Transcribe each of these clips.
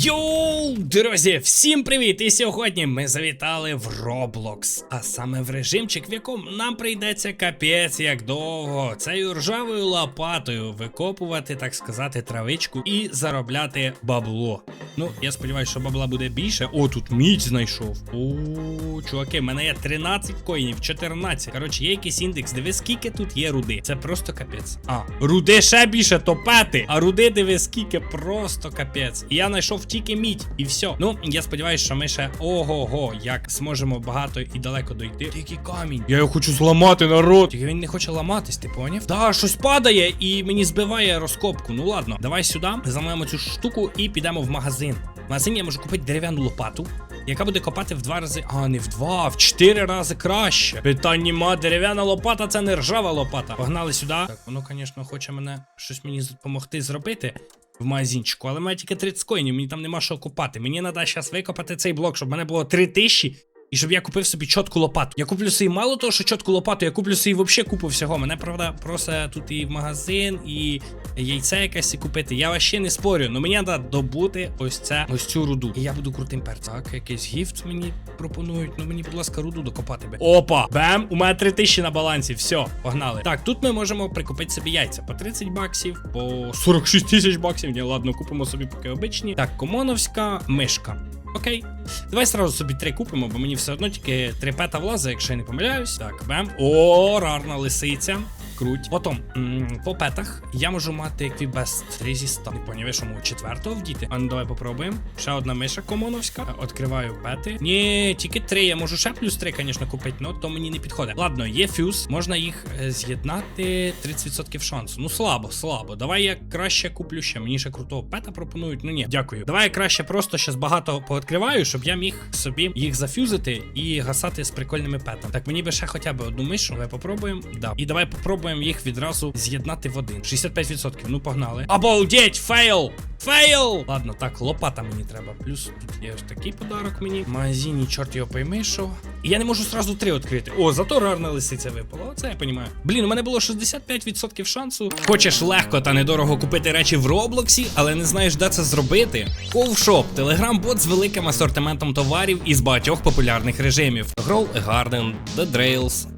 Йоу, друзі, всім привіт! І сьогодні ми завітали в Roblox, а саме в режимчик, в якому нам прийдеться капець як довго цією ржавою лопатою викопувати, так сказати, травичку і заробляти бабло. Ну, я сподіваюся, що бабла буде більше. О, тут мідь знайшов. О, чуваки, в мене є 13 коїнів, 14. Коротше, є якийсь індекс. Диви, скільки тут є руди. Це просто капець. А, руди ще більше топети. А руди диви, скільки просто капець. Я знайшов тільки мідь, і все. Ну, я сподіваюся, що ми ще ого-го, як зможемо багато і далеко дойти. Тільки камінь. Я його хочу зламати, народ. Тільки він не хоче ламатись, ти поняв? Да, щось падає і мені збиває розкопку. Ну ладно, давай сюди, зламаємо цю штуку і підемо в магазин. В магазині я можу купити дерев'яну лопату. Яка буде копати в два рази. А, не в два, а в чотири рази краще. Питань нема, дерев'яна лопата це не ржава лопата. Погнали сюди. Так, воно, звісно, хоче мене щось мені допомогти зробити в магазинчику, але мене тільки 30 коїнів, мені там нема що купати. Мені треба зараз викопати цей блок, щоб в мене було 3 тисячі. І щоб я купив собі чітку лопату. Я куплю собі мало того, що чітку лопату, я куплю собі взагалі купу всього. Мене, правда, просить тут і в магазин, і яйце якесь купити. Я вообще не спорю, але мені треба добути ось це, ось цю руду. І я буду крутим перцем. Так, якийсь гіфт мені пропонують. Ну мені, будь ласка, руду докопати би. Опа! Бем! У мене 3 тисячі на балансі. Все, погнали. Так, тут ми можемо прикупити собі яйця по 30 баксів, по 46 тисяч баксів. Ні, ладно, купимо собі поки обичні. Так, комоновська мишка. Окей. Давай сразу собі три купимо, бо мені все одно тільки три пета влазить, якщо я не помиляюсь. Так, бем. О, рарна лисиця. Круть. Потім, по петах я можу мати еквібест резіста. Не поняв, що мого четвертого вдіти. А ну давай попробуємо. Ще одна миша комоновська. Откриваю пети. Ні, тільки три. Я можу ще плюс три, звісно, купити, але то мені не підходить. Ладно, є фюз. Можна їх е, з'єднати 30% шансу. Ну слабо, слабо. Давай я краще куплю ще. Мені ще крутого пета пропонують. Ну ні, дякую. Давай я краще просто щас багато пооткриваю, щоб я міг собі їх зафюзити і гасати з прикольними петами. Так, мені би ще хоча б одну мишу. Давай попробуємо. Да. І давай попробуємо їх відразу з'єднати в один. 65%. Ну погнали. Обалдеть! Фейл! Фейл! Ладно, так, лопата мені треба. Плюс тут є ось такий подарок мені. Магазині, чорт його пойми, що. І я не можу сразу три відкрити. О, зато рарна лисиця випала. Оце я розумію. Блін, у мене було 65% шансу. Хочеш легко та недорого купити речі в Роблоксі, але не знаєш, де це зробити? Ковшоп телеграм-бот з великим асортиментом товарів із багатьох популярних режимів: Grow a Garden, The Drails,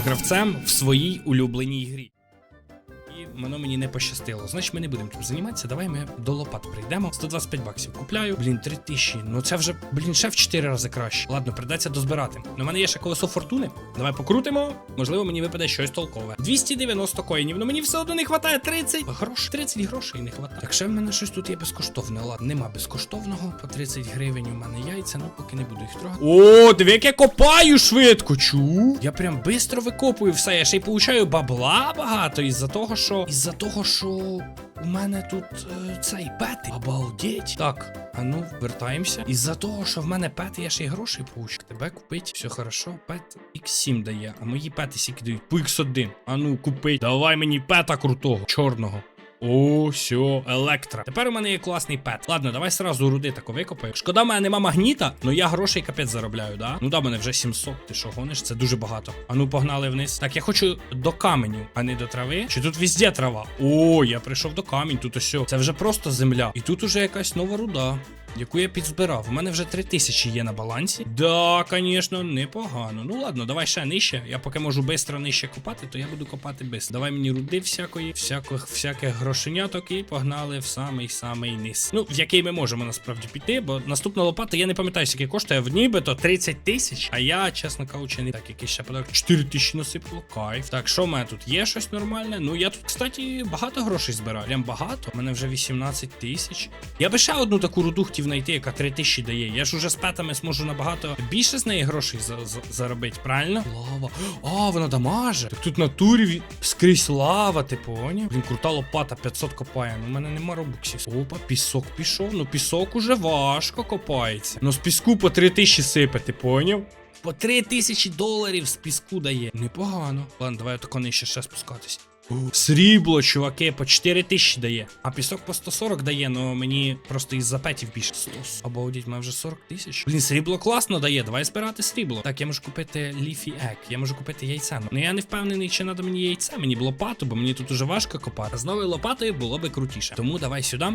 гравцем в своїй улюбленій грі. Воно мені не пощастило. Значить, ми не будемо тут займатися. Давай ми до лопат прийдемо. 125 баксів купляю. Блін, 3 тисячі. Ну це вже, блін, ще в 4 рази краще. Ладно, придеться дозбирати. Ну, в мене є ще колесо фортуни. Давай покрутимо. Можливо, мені випаде щось толкове. 290 коїнів. Ну мені все одно не вистачає 30 грошей. 30 грошей не вистачає. Так ще в мене щось тут є безкоштовне. Ладно, нема безкоштовного. По 30 гривень у мене яйця. Ну поки не буду їх трогати. О, диви, як я копаю швидко. Чу. Я прям швидко викопую все. Я ще й получаю бабла багато із-за того, що. Із-за того, що у мене тут е, цей пети. Обалдеть. Так, а ну, вертаємося. Із-за того, що в мене пети, я ще й грошей получу. Тебе купить. Все хорошо. Пет X7 дає, а мої пети сіки дають по X1. А ну, купить. Давай мені пета крутого, чорного. О, все, електра. Тепер у мене є класний пет. Ладно, давай сразу руди тако викопаю. Шкода, в мене нема магніта, але я грошей капець заробляю, да? Ну да, мене вже 700. Ти що гониш? Це дуже багато. А ну погнали вниз. Так, я хочу до каменю, а не до трави. Чи тут везде трава? О, я прийшов до камінь, тут осьо. Це вже просто земля. І тут уже якась нова руда. Яку я підзбирав. У мене вже 3000 є на балансі. Да, звісно, непогано. Ну ладно, давай ще нижче. Я поки можу швидко нижче копати, то я буду копати без. Давай мені руди всякої, всяких, всяких грошеняток і погнали в самий самий низ. Ну, в який ми можемо насправді піти, бо наступна лопата, я не пам'ятаю, скільки коштує в нібито 30 тисяч. А я, чесно кажучи, не так, якийсь ще подарок. 4 тисячі насипло. Кайф. Так, що в мене тут є щось нормальне? Ну я тут, кстати, багато грошей збираю. Прям багато. У мене вже 18 тисяч. Я би ще одну таку руду хотів знайти, яка 3 тисячі дає. Я ж уже з петами зможу набагато більше з неї грошей за, за, заробити, правильно? Лава. А, вона дамаже. Так тут на турі скрізь лава, ти поняв? Блін, крута лопата, 500 копає. Ну, у мене нема робоксів. Опа, пісок пішов. Ну, пісок уже важко копається. Ну, з піску по 3 тисячі сипе, ти поняв? По 3 тисячі доларів з піску дає. Непогано. Ладно, давай тако нижче ще спускатись. Срібло, чуваки, по 4 тисячі дає. А пісок по 140 дає, но мені просто із запетів більше. 100. Обалдіть, мене вже 40 тисяч. Блін, срібло класно дає. Давай збирати срібло. Так, я можу купити Leafy Egg, я можу купити яйця. Ну я не впевнений, чи треба мені яйця. Мені б лопату, бо мені тут уже важко копати. З новою лопатою було би крутіше. Тому давай сюди.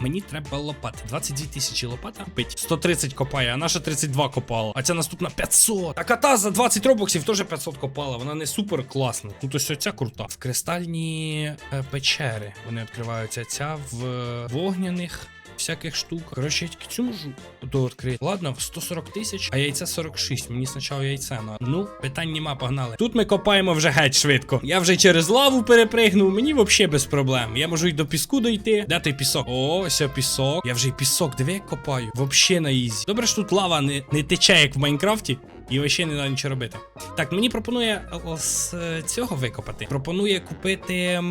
мені треба лопати. 22 тисячі лопата купить. 130 копає, а наша 32 копала. А ця наступна 500. А кота за 20 робоксів теж 500 копала. Вона не супер класна. Тут ось ця крута. В кристальні е, печери вони відкриваються. Ця в вогняних. Всяких штук. Коротше, я тільки цю можу дооткрити. Ладно, 140 тисяч, а яйця 46. Мені спочатку яйце на. Ну, питань нема, погнали. Тут ми копаємо вже геть швидко. Я вже через лаву перепригнув, мені взагалі без проблем. Я можу й до піску дойти. Де той пісок? О, ось пісок. Я вже й пісок, диви, як копаю. Вообще на ізі. Добре, що тут лава не, не тече, як в Майнкрафті. І вообще не треба нічого робити. Так, мені пропонує з е, цього викопати. Пропонує купити.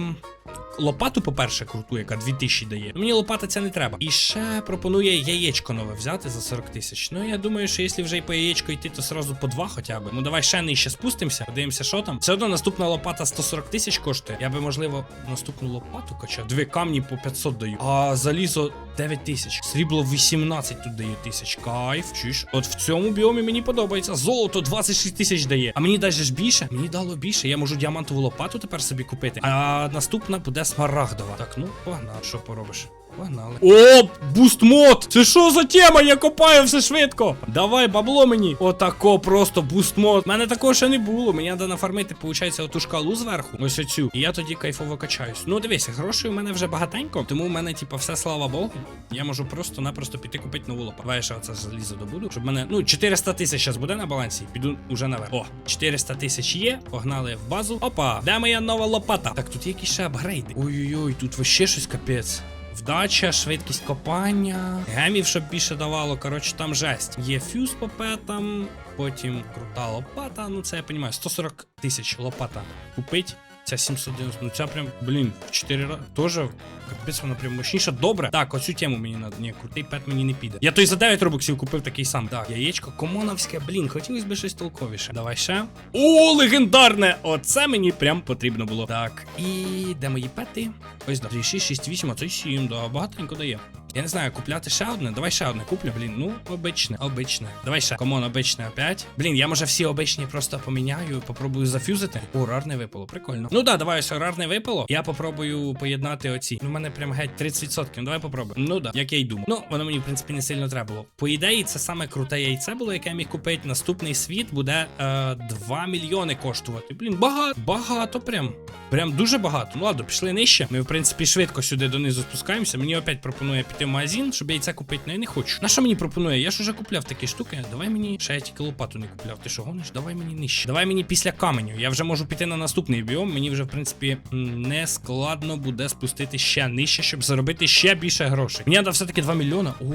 Лопату, по-перше, круту, яка 2000 дає. Мені лопата ця не треба. І ще пропонує яєчко нове взяти за 40 тисяч. Ну я думаю, що якщо вже і по яєчку йти, то сразу по два хоча б. Ну давай ще нижче спустимося, подивимося, що там. Все одно наступна лопата 140 тисяч коштує. Я би, можливо, наступну лопату качав. Дві камні по 500 даю. А залізо 9 тисяч. Срібло 18 тут дає тисяч. Кайф. Чуєш? От в цьому біомі мені подобається. Золото 26 тисяч дає. А мені ж більше. Мені дало більше. Я можу діамантову лопату тепер собі купити. А наступна буде смарагдова. Так, ну погнали. Що поробиш? Погнали. О, буст мод! Це що за тема? Я копаю все швидко. Давай, бабло мені. Отако просто буст мод. У мене такого ще не було. Мені треба нафармити, виходить, оту шкалу зверху. Ось оцю. І я тоді кайфово качаюсь. Ну дивися, грошей у мене вже багатенько, тому у мене, типа, все слава Богу. Я можу просто-напросто піти купити нову лопату. Давай ще оце залізо добуду. Щоб мене. Ну, 400 тисяч зараз буде на балансі. Піду уже наверх. О, 400 тисяч є. Погнали в базу. Опа, де моя нова лопата? Так, тут є якісь ще апгрейди. Ой-ой-ой, тут вообще щось капець. Вдача, швидкість копання, гемів, щоб більше давало. Коротше, там жесть. Є фюз по петам, потім крута лопата. Ну це я розумію. 140 тисяч лопата купить. Ця 790, ну ця прям, блін, в 4 рази. Тоже капець вона прям мощніша. Добре. Так, оцю тему мені надо. Ні, крутий пет мені не піде. Я той за 9 робоксів купив такий сам. Так, яєчко комоновське, блін, хотілося б щось толковіше. Давай ще. О, легендарне! Оце мені прям потрібно було. Так, і де мої пети? Ось да. 6, 6, 8, а це 7, да, багатенько дає. Я не знаю, купляти ще одне. Давай ще одне куплю, блін. Ну, обичне, обичне. Давай ще. Комон, обичне опять. Блін, я може всі обичні просто поміняю, попробую зафюзити. О, рарне випало, прикольно. Ну да, давай ось рарне випало. Я попробую поєднати оці. Ну, в мене прям геть 30%. Ну, давай попробуємо. Ну да, як я й думав. Ну, воно мені, в принципі, не сильно треба було. По ідеї, це саме круте яйце було, яке я міг купити. Наступний світ буде е, 2 мільйони коштувати. Блін, багато, багато прям. Прям дуже багато. Ну ладно, пішли нижче. Ми, в принципі, швидко сюди донизу спускаємося. Мені опять пропонує піти в магазин, щоб яйця купити. Ну я не хочу. На що мені пропонує? Я ж уже купляв такі штуки. Давай мені. Ще я тільки лопату не купляв. Ти що гониш? Давай мені нижче. Давай мені після каменю. Я вже можу піти на наступний біом. Мені вже, в принципі, не складно буде спустити ще нижче, щоб заробити ще більше грошей. Мені треба все-таки 2 мільйона. О,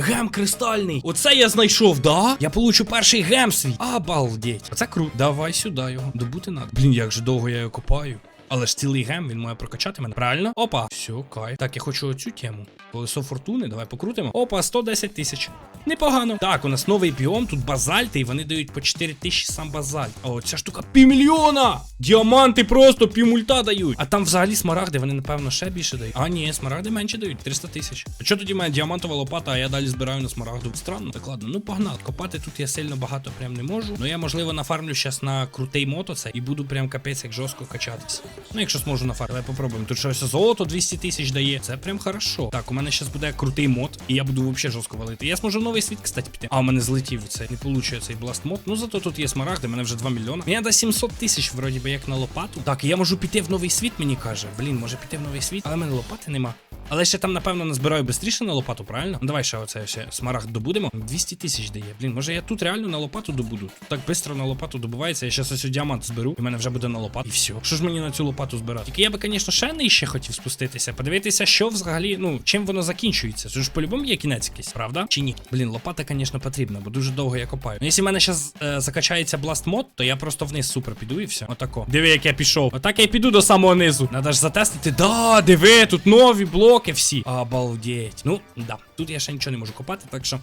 гем кристальний. Оце я знайшов, да? Я получу перший гем свій. Обалдеть. Оце круто. Давай сюди його. Добути надо. Блін, як же довго я його копаю. Але ж цілий гем він має прокачати мене. Правильно? Опа. Все, кайф. Так, я хочу оцю тему. Колесо фортуни, давай покрутимо. Опа, 110 тисяч. Непогано. Так, у нас новий біом, тут базальти, і вони дають по 4 тисячі сам базальт. А оця штука півмільйона! Діаманти просто півмульта дають. А там взагалі смарагди, вони, напевно, ще більше дають. А, ні, смарагди менше дають, 300 тисяч. А що тоді мене діамантова лопата, а я далі збираю на смарагду? Странно. Так ладно, ну погнали. Копати тут я сильно багато прям не можу. Ну я, можливо, нафармлю зараз на крутий мото це і буду прям капець як жорстко качатися. Ну, якщо зможу нафармити. Давай попробуємо. Тут ще ось золото 200 тисяч дає. Це прям хорошо. Так, у мене зараз буде крутий мод, і я буду взагалі жорстко валити. Я зможу новий світ, кстати, піти. А у мене злетів цей. Не получує цей бласт мод. Ну зато тут є смарагди, мене вже 2 мільйони. Мені треба 700 тисяч, вроді би, як на лопату. Так, я можу піти в новий світ, мені каже. Блін, може піти в новий світ, але в мене лопати нема. Але ще там, напевно, назбираю швидше на лопату, правильно? Ну, давай ще оце ще смарагд добудемо. 200 тисяч дає. Блін, може я тут реально на лопату добуду. Тут так швидко на лопату добувається. Я зараз ось діамант зберу, і в мене вже буде на лопату. І все. Що ж мені на цю лопату збирати. Тільки я би, звісно, ще нижче хотів спуститися, подивитися, що взагалі, ну, чим воно закінчується. Це ж по-любому є кінець якийсь, правда? Чи ні? Блін, лопата, звісно, потрібна, бо дуже довго я копаю. Ну, якщо в мене зараз е, закачається бласт мод, то я просто вниз супер піду і все. Отако. Диви, як я пішов. Отак я піду до самого низу. Надо ж затестити. Да, диви, тут нові блоки всі. Обалдеть. Ну, да. Тут я ще нічого не можу копати, так що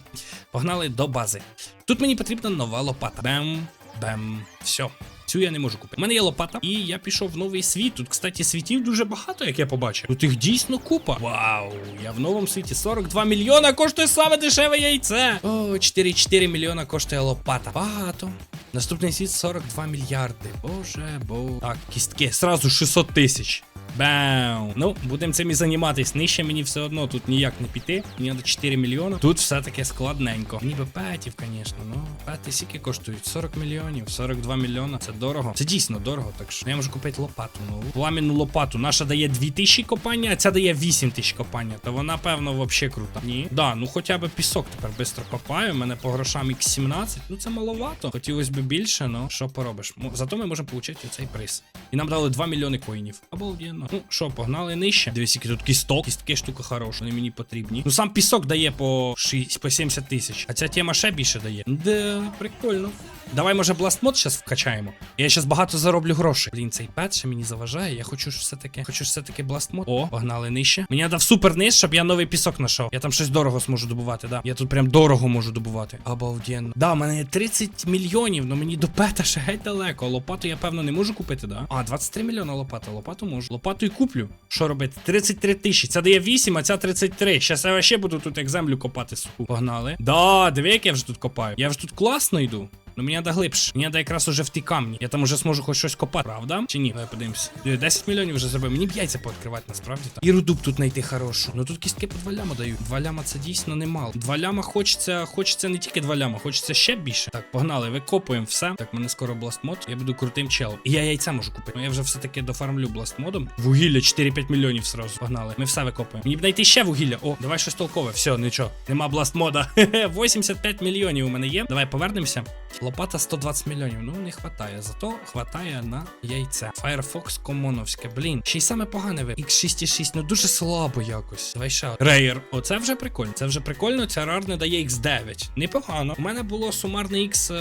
погнали до бази. Тут мені потрібна нова лопата. Бем, бем, все. Цю я не можу купити. У мене є лопата, і я пішов в новий світ. Тут, кстати, світів дуже багато, як я побачив. Тут їх дійсно купа. Вау, я в новому світі 42 мільйона коштує саме дешеве яйце. О, 4,4 мільйона коштує лопата. Багато. Наступний світ 42 мільярди. Боже, бо. Так, кістки. Сразу 600 тисяч. Бау. Ну, будемо цим і займатися. Нижче мені все одно тут ніяк не піти. Мені треба 4 мільйони. Тут все таке складненько. Ніби петів, звісно. Ну, пети скільки коштують? 40 мільйонів, 42 мільйона. Це дорого. Це дійсно дорого, так що я можу купити лопату нову. Пламінну лопату. Наша дає 2000 копання, а ця дає 8000 копання. То вона, певно, вообще крута. Ні. Да, ну хоча б пісок тепер швидко копаю. У мене по грошам X17. Ну це маловато. Хотілося б більше, ну що поробиш. Зато ми можемо отримати цей приз. І нам дали 2 мільйони коїнів. Обалденно. Ну що, погнали нижче. Дивись, який тут кісток. Кістки штука хороша, вони мені потрібні. Ну сам пісок дає по 6, по 70 тисяч. А ця тема ще більше дає. Да, прикольно. Давай, може, бластмод зараз вкачаємо. Я зараз багато зароблю грошей. Блін, цей пет ще мені заважає. Я хочу ж все-таки. Хочу ж все-таки бластмод. О, погнали нижче. Мені треба в супер низ, щоб я новий пісок знайшов. Я там щось дорого зможу добувати, да. Я тут прям дорого можу добувати. Обалденно. Да, у мене є 30 мільйонів, але мені до пета ще геть далеко. Лопату я, певно, не можу купити, да? А, 23 мільйона лопата. Лопату можу. Лопату і куплю. Що робити? 33 тисячі. Ця дає 8, а ця 33. Щас я ще буду тут як землю копати суху. Погнали. Да, диви, як я вже тут копаю. Я вже тут класно йду. Ну мені треба глибше. Мені треба якраз уже в ті камні. Я там уже зможу хоч щось копати, правда? Чи ні? Давай подивимось. 10 мільйонів вже зробив. Мені б яйця пооткривати насправді так. І руду б тут знайти хорошу. Ну тут кістки по 2 ляма дають. 2 ляма це дійсно немало. 2 ляма хочеться, хочеться не тільки 2 ляма, хочеться ще більше. Так, погнали, викопуємо все. Так, мене скоро бластмод. Я буду крутим челом. І я яйця можу купити. Ну я вже все-таки дофармлю бластмодом. Вугілля 4-5 мільйонів сразу. Погнали. Ми все викопуємо. Мені б знайти ще вугілля. О, давай щось толкове. Все, нічого. Нема бластмода. Хе-хе, 85 мільйонів у мене є. Давай повернемося. Лопата 120 мільйонів. Ну не хватає. Зато хватає на яйце. Firefox комоновське. Блін. Ще й саме погане ви. X6,6. Ну дуже слабо якось. Давай ще. Рейер. Оце вже прикольно. Це вже прикольно. Ця рар не дає X9. Непогано. У мене було сумарне X.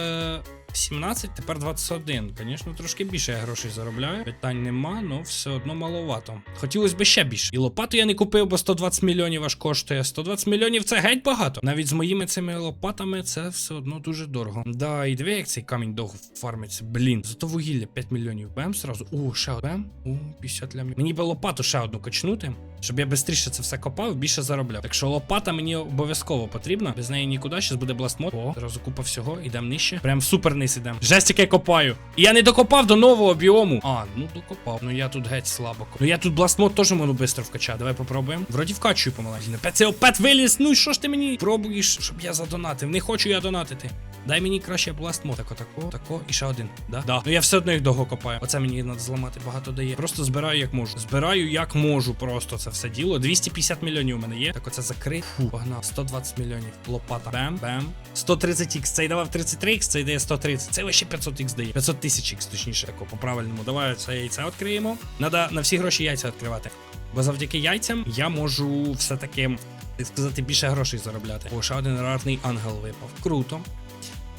е, 17, тепер 21. Звісно, трошки більше я грошей заробляю. Питань нема, але все одно маловато. Хотілося б ще більше. І лопату я не купив, бо 120 мільйонів аж коштує. 120 мільйонів це геть багато. Навіть з моїми цими лопатами це все одно дуже дорого. Да, і диви, як цей камінь довго фармиться. Блін, зато вугілля 5 мільйонів. Бем сразу. О, ще один. О, 50 лямів. Мені би лопату ще одну качнути. Щоб я швидше це все копав, більше заробляв. Так що лопата мені обов'язково потрібна. Без неї нікуди. Щас буде бластмод. О, зразу купа всього, ідемо нижче. Прям в супер низ ідемо. Жесть, копаю. І я не докопав до нового біому. А, ну докопав. Ну я тут геть слабо. Ну я тут бластмод теж можу швидко вкачати. Давай попробуємо. Вроді вкачую помаленьку. Це опет виліз. Ну що ж ти мені пробуєш, щоб я задонатив? Не хочу я донатити. Дай мені краще бластмод. Тако, тако, тако, і ще один. Да? Да. Ну я все одно їх довго копаю. Оце мені треба зламати багато дає. Просто збираю як можу. Збираю як можу. Просто це все діло. 250 мільйонів у мене є. Так оце закрив. Фу, погнав. 120 мільйонів. Лопата. Бем, бем. 130 х Цей давав 33 х цей дає 130. Це ще 500 х дає. 500 тисяч х, точніше, тако, по правильному. Давай це яйця відкриємо. Надо на всі гроші яйця відкривати. Бо завдяки яйцям я можу все-таки, сказати, більше грошей заробляти. О, ще один рарний ангел випав. Круто.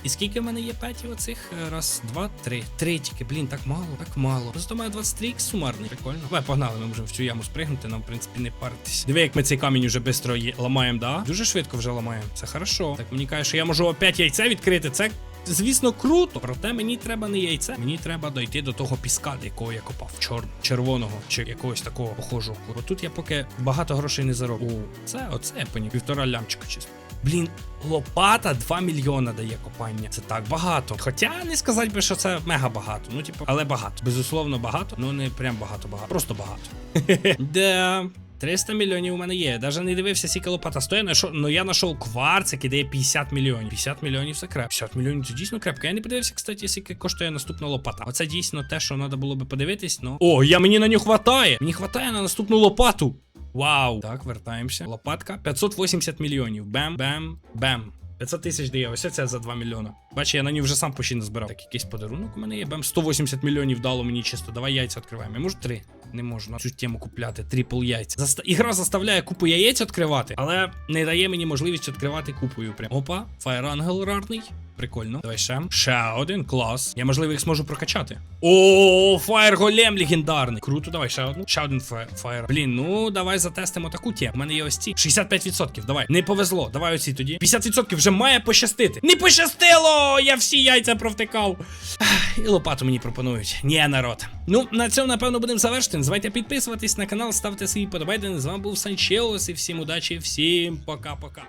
І скільки в мене є петів оцих? Е, Раз, два, три. Три тільки, блін, так мало, так мало. Зато має 23 х сумарний. Прикольно. Давай, погнали, ми можемо в цю яму спригнути, нам, в принципі, не паритись. Диви, як ми цей камінь уже швидко ламаємо, да? Дуже швидко вже ламаємо. Це хорошо. Так мені каже, що я можу опять яйце відкрити. Це. Звісно, круто, проте мені треба не яйце. Мені треба дойти до того піска, до якого я копав. Чор червоного чи якогось такого похожого. Бо тут я поки багато грошей не зароблю. О, це оце я поняв. Півтора лямчика чисто. Блін, лопата 2 мільйона дає копання. Це так багато. Хоча не сказати би, що це мега багато. Ну, типу, але багато. Безусловно, багато. Ну не прям багато багато. Просто багато. Да. 300 мільйонів у мене є. Даже не дивився, скільки лопата стоїть. Нашов, ну я знайшов кварц, який дає 50 мільйонів. 50 мільйонів це креп. 50 мільйонів це дійсно крепко. Я не подивився, кстати, скільки коштує наступна лопата. Оце дійсно те, що треба було би подивитись. Ну. О, я мені на нього хватає. Мені хватає на наступну лопату. Вау. Так, вертаємося. Лопатка 580 мільйонів. Бем, бем, бем. 500 тисяч дає. Ось це за 2 мільйона. Бачиш, я на ній вже сам почти не збирав. Так, якийсь подарунок у мене є. Бем 180 мільйонів дало мені чисто. Давай яйця відкриваємо. Я можу три? Не можу на цю тему купляти. Трипл яйця. Заста... Ігра заставляє купу яєць відкривати, але не дає мені можливість відкривати купою. Прям. Опа, Angel рарний. Прикольно. Давай ще. Ще один клас. Я можливо їх зможу прокачати. О, Fire Голем легендарний. Круто, давай ще одну. Ще один. Fire. Блін, ну давай затестимо таку тему. У мене є ось ці. 65%. Давай. Не повезло. Давай оці тоді. 50% вже має пощастити. Не пощастило! Я всі яйця провтикав. І лопату мені пропонують. Ні, народ. Ну, на цьому, напевно, будемо завершити. Не забувайте підписуватись на канал, ставте свої подобайдени. З вами був Санчеос і всім удачі, всім пока-пока.